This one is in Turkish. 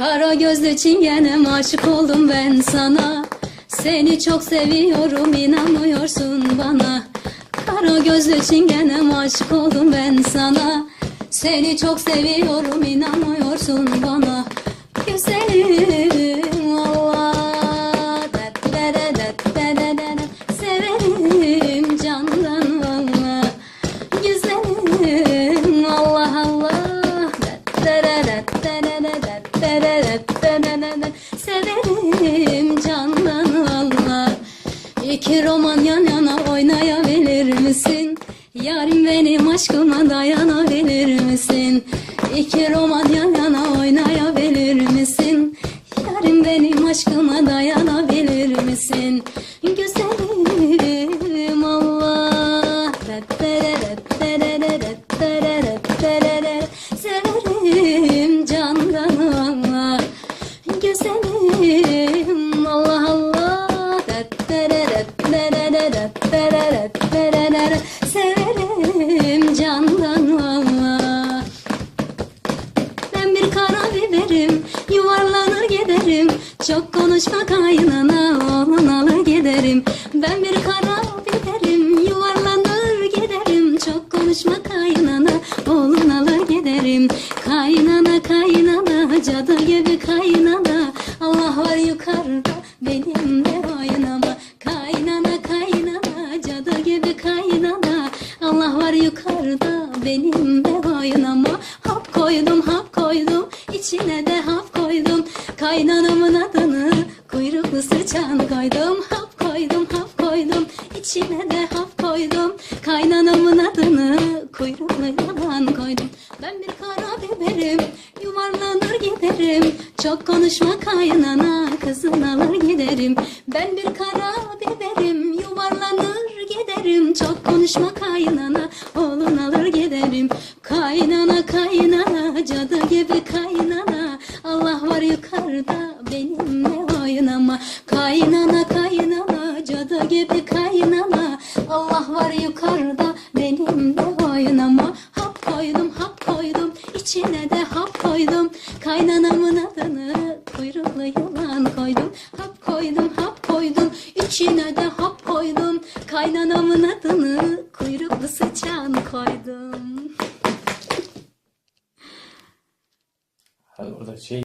Kara gözlü çingenem aşık oldum ben sana. Seni çok seviyorum inanmıyorsun bana. Kara gözlü çingenem aşık oldum ben sana. Seni çok seviyorum inanmıyorsun bana da, da, da, da. Severim candan valla İki roman yan yana oynayabilir misin? Yarim benim aşkıma dayanabilir misin? İki roman yan yana oynayabilir misin? Güzelim Allah Allah Severim candan Allah ben bir kara biberim Yuvarlanır giderim Çok konuşma kaynana Oğlun alır giderim Ben bir kara var yukarıda Benim de oynama. Kaynana kaynana Cadı gibi kaynana. Allah var yukarıda Benim de oynama. Hap koydum hap koydum içine de hap koydum. Kaynanamın adını kuyruklu sıçan koydum. Hap koydum hap koydum içine de hap koydum. Kaynanamın adını kuyruklu yalan koydum. Ben bir kara biberim yuvarlanır giderim Çok konuşma kaynana kızın alır giderim. Ben bir kara biberim yuvarlanır giderim. Çok konuşma kaynana oğlun alır giderim. Kaynana kaynana cadı gibi kaynana. Allah var yukarıda benimle oynama. Kaynana Anamın adını kuyruklu yılan koydum Hap koydum hap koydum içine de hap koydum Kaynanamın adını kuyruklu sıçan koydum. Hadi orada şey